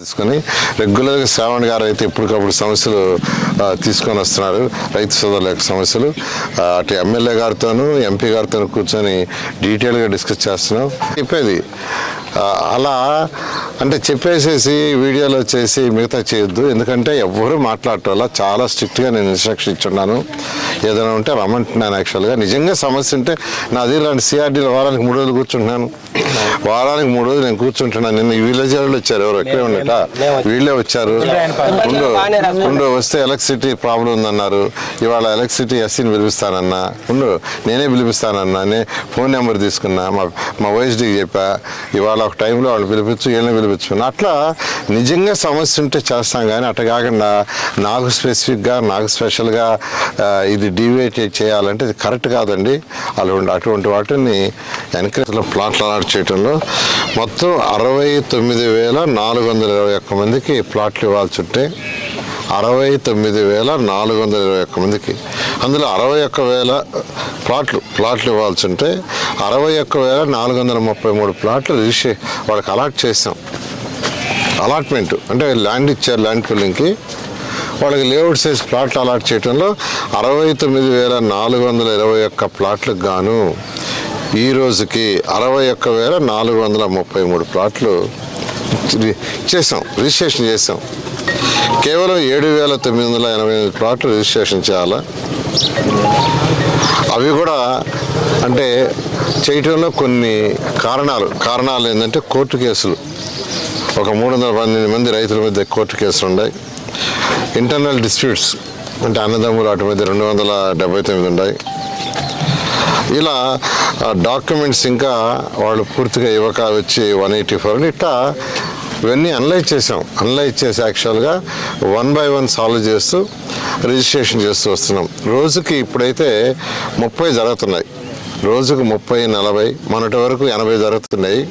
తీసుకొని రెగ్యులర్గా శ్రావణ్ గారు అయితే ఎప్పటికప్పుడు సమస్యలు తీసుకొని వస్తున్నారు. రైతు సోదరుల యొక్క సమస్యలు. అటు ఎమ్మెల్యే గారితోనూ ఎంపీ గారితో కూర్చొని డీటెయిల్గా డిస్కస్ చేస్తున్నాం. చెప్పేది అలా అంటే చెప్పేసేసి వీడియోలో చేసి మిగతా చేయొద్దు. ఎందుకంటే ఎవ్వరు మాట్లాడటం చాలా స్ట్రిక్ట్గా నేను ఇన్స్ట్రక్షన్ ఇచ్చున్నాను. ఏదైనా ఉంటే రమ్మంటున్నాను యాక్చువల్గా. నిజంగా సమస్య ఉంటే నాది ఇలాంటి సిఆర్డీలో వారానికి మూడు రోజులు కూర్చుంటున్నాను. వారానికి మూడు రోజులు నేను కూర్చుంటున్నాను నిన్న ఈ విలేజ్ వాళ్ళు వచ్చారు. ఎవరు ఎక్కడే ఉండట? వీళ్ళే. వచ్చారు. ఉండు ఉండు వస్తే ఎలక్ట్రిసిటీ ప్రాబ్లం ఉందన్నారు. ఇవాళ ఎలక్ట్రిసిటీ ఎస్సీని పిలిపిస్తానన్నా. ఉండు నేనే పిలిపిస్తానన్నా. నే ఫోన్ నెంబర్ తీసుకున్నా. మా మా ఓఎస్డీకి చెప్పా. ఇవాళ ఒక టైంలో వాళ్ళు పిలిపించు వీళ్ళని పిలిపించుకున్నా అట్లా నిజంగా సమస్య ఉంటే చేస్తాం కానీ అట్ట కాకుండా నాకు స్పెసిఫిక్గా నాకు స్పెషల్గా ఇది డివేట్ చేయాలంటే కరెక్ట్ కాదండి. అలా అటువంటి వాటిని ఎన్కరేజ్లో ప్లాట్లు అలాట్ చేయటంలో మొత్తం అరవై తొమ్మిది వేల నాలుగు వందల ఇరవై ఒక్క మందికి ప్లాట్లు ఇవ్వాల్సి ఉంటే అరవై తొమ్మిది వేల నాలుగు వందల ఇరవై ఒక్క మందికి. అందులో అరవై ఒక్క వేల ప్లాట్లు ప్లాట్లు ఇవ్వాల్సి ఉంటే అరవై ఒక్క వేల నాలుగు వందల ముప్పై మూడు ప్లాట్లు రిజిస్ట్రే వాళ్ళకి అలాట్ చేసాం. అలాట్మెంట్ అంటే ల్యాండ్ ఇచ్చారు ల్యాండ్ ఫిల్లింగ్కి వాళ్ళకి లేఅవుట్ సైజ్ ప్లాట్లు అలాట్ చేయడంలో అరవై తొమ్మిది వేల నాలుగు వందల ఇరవై ఒక్క ప్లాట్లకు గాను ఈ రోజుకి అరవై ఒక్క వేల నాలుగు వందల ముప్పై మూడు ప్లాట్లు చేసాం రిజిస్ట్రేషన్ చేసాం కేవలం ఏడు వేల తొమ్మిది వందల ఎనభై ఎనిమిది ప్లాట్లు రిజిస్ట్రేషన్ చేయాలా? అవి కూడా అంటే చేయటంలో కొన్ని కారణాలు. కారణాలు ఏంటంటే కోర్టు కేసులు. ఒక మూడు వందల పన్నెండు మంది రైతుల మధ్య కోర్టు కేసులు ఉన్నాయి. ఇంటర్నల్ డిస్ప్యూట్స్ అంటే అన్నదమ్ములు వాటి మధ్య రెండు వందల డెబ్బై తొమ్మిది ఉన్నాయి. ఇలా డాక్యుమెంట్స్ ఇంకా వాళ్ళు పూర్తిగా ఇవ్వక వచ్చి వన్ ఎయిటీ ఫోర్ ఇట్లా ఇవన్నీ అనలైజ్ చేసాం అనలైజ్ చేసి యాక్చువల్గా వన్ బై వన్ సాల్వ్ చేస్తూ రిజిస్ట్రేషన్ చేస్తూ వస్తున్నాం. రోజుకి ఇప్పుడైతే ముప్పై జరుగుతున్నాయి. రోజుకు ముప్పై నలభై మొన్నటి వరకు ఎనభై జరుగుతున్నాయి.